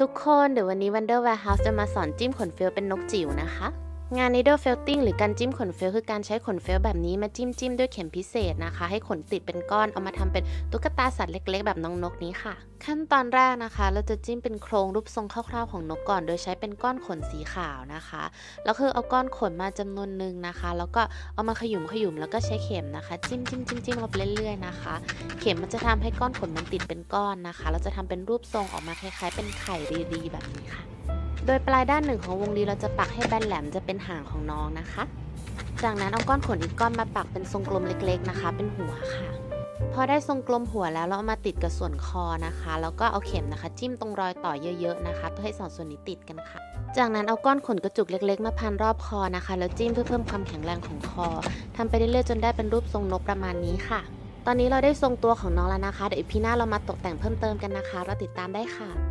ทุกคนเดี๋ยววันนี้ Wonder Warehouse จะมาสอนจิ้มขนเฟลเป็นนกจิ๋วนะคะ งาน needle felting หรือการจิ้มขนเฟลคือการใช้ขนเฟลแบบนี้มาจิ้มจิ้มด้วยเข็มพิเศษนะคะ ให้ขนติดเป็นก้อนเอามาทำเป็นตุ๊กตาสัตว์เล็ก ๆ แบบน้องนกนี้ค่ะ ขั้นตอนแรกนะคะ เราจะจิ้มเป็นโครงรูปทรงคร่าวๆของนกก่อน โดยใช้เป็นก้อนขนสีขาวนะคะแล้วคือเอาก้อนขนมาจำนวนหนึ่งนะคะ แล้วก็เอามาขยุมขยุมแล้วก็ใช้เข็มนะคะ จิ้มจิ้มจิ้มจิ้มลงไปเรื่อยๆนะคะ เข็มมันจะทำให้ก้อนขนมันติดเป็นก้อนนะคะ เราจะทำเป็นรูปทรงออกมาคล้ายๆ เป็นไข่รีๆแบบนี้ค่ะ โดยปลายด้านหนึ่งของวงรีเราจะปักให้แบนแหลมจะเป็นหางของน้องนะคะ จากนั้นเอาก้อนขนอีกก้อนมาปักเป็นทรงกลมเล็กๆนะคะ เป็นหัวค่ะ พอได้ทรงกลมหัวแล้วเราเอามาติดกับส่วนคอนะคะ แล้วก็เอาเข็มนะคะ จิ้มตรงรอยต่อเยอะๆนะคะ เพื่อให้สองส่วนนี้ติดกันค่ะ จากนั้นเอาก้อนขนกระจุกเล็ก ๆ มาพันรอบคอนะคะ แล้วจิ้มเพื่อเพิ่มความแข็งแรงของคอทำไปเรื่อยๆจนได้เป็นรูปทรงนกประมาณนี้ค่ะ ตอนนี้เราได้ทรงตัวของน้องแล้วนะคะ เดี๋ยวอีพีหน้าเรามาตกแต่งเพิ่มเติมกันนะคะ เราติดตามได้ค่ะ